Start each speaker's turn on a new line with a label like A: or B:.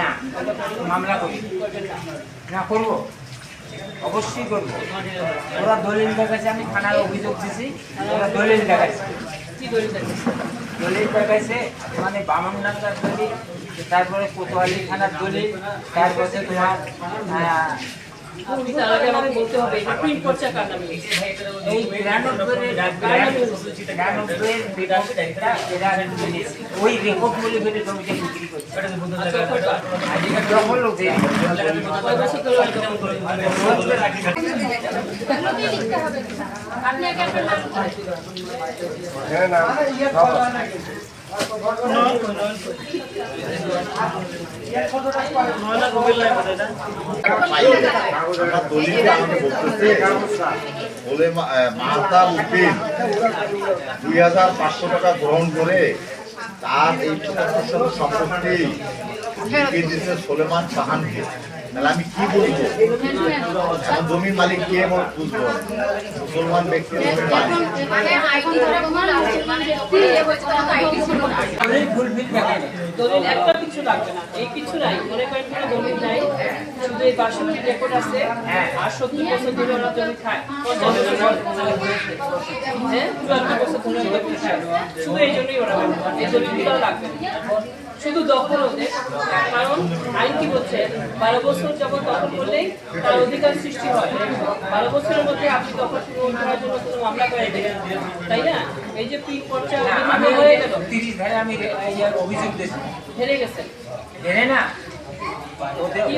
A: না, মামলা করি। না, করব। অবশ্যই করব। ওরা দলিল দেখাচ্ছে আমি থানার অভিযোগ দিছি। ওরা দলিল দেখাচ্ছে
B: দলিল দেখাচ্ছে?
A: মানে বামনডাঙ্গার দলিল, তারপরে কোতোয়ালি থানার দলিল, তারপরে তোমার ওই রেকর্ড বলে বলে জমিটা বিক্রি করছে
B: আচ্ছা?
C: আপনি আগে আপনার নাম
D: দুই হাজার পাঁচশো টাকা গ্রহণ করে তার এই সম্পত্তি দিয়েছে সোলেমান সাহানকে। তাহলে আমি কি বলব? জমির মালিক কে বুঝব মুসলমান ব্যক্তি
B: একটা কিছু লাগবে না এই কিছু নাই মনে শুধু এই আর সত্তর বছর ধরে খায় পঞ্চান্ন বছর খায় শুধু এই জন্যই ওরা এই লাগবে। শুধু দখল ওদের কারণ আইন কি বলছে বারো বছর যখন দখল করলেই তার অধিকার সৃষ্টি হয় বারো বছরের মধ্যে আপনি দখল পূরণ করার জন্য কোনো মামলা করে দেবেন তাই না? এই যে পিক পর্চা
A: আমি
B: হয়ে গেল।
A: তিরিশ ধারে আমি অভিযোগ দিয়েছি।
B: হেরে
A: না?
B: কি